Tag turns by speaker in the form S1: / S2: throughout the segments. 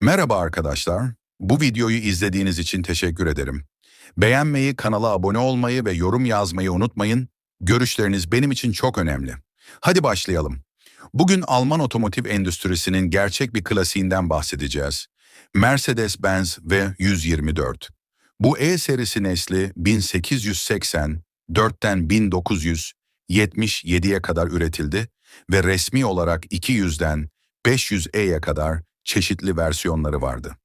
S1: Merhaba arkadaşlar. Bu videoyu izlediğiniz için teşekkür ederim. Beğenmeyi, kanala abone olmayı ve yorum yazmayı unutmayın. Görüşleriniz benim için çok önemli. Hadi başlayalım. Bugün Alman otomotiv endüstrisinin gerçek bir klasiğinden bahsedeceğiz. Mercedes-Benz ve 124. Bu E serisi nesli 1880, 4'ten 1977'ye kadar üretildi ve resmi olarak 200'den 500E'ye kadar çeşitli versiyonları vardı.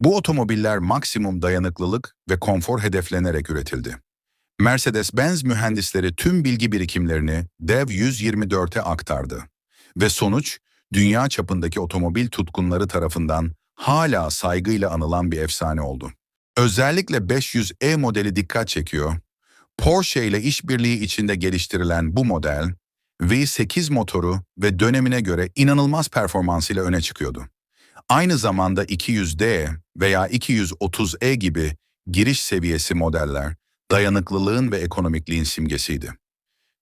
S1: Bu otomobiller maksimum dayanıklılık ve konfor hedeflenerek üretildi. Mercedes-Benz mühendisleri tüm bilgi birikimlerini Dev 124'e aktardı. Ve sonuç, dünya çapındaki otomobil tutkunları tarafından hala saygıyla anılan bir efsane oldu. Özellikle 500E modeli dikkat çekiyor. Porsche ile işbirliği içinde geliştirilen bu model, V8 motoru ve dönemine göre inanılmaz performansıyla öne çıkıyordu. Aynı zamanda 200D veya 230E gibi giriş seviyesi modeller dayanıklılığın ve ekonomikliğin simgesiydi.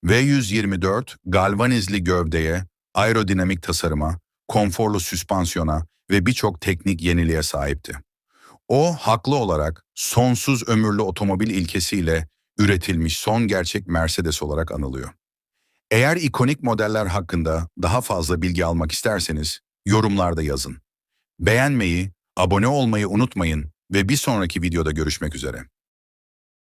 S1: V124 galvanizli gövdeye, aerodinamik tasarıma, konforlu süspansiyona ve birçok teknik yeniliğe sahipti. O haklı olarak sonsuz ömürlü otomobil ilkesiyle üretilmiş son gerçek Mercedes olarak anılıyor. Eğer ikonik modeller hakkında daha fazla bilgi almak isterseniz yorumlarda yazın. Beğenmeyi, abone olmayı unutmayın ve bir sonraki videoda görüşmek üzere.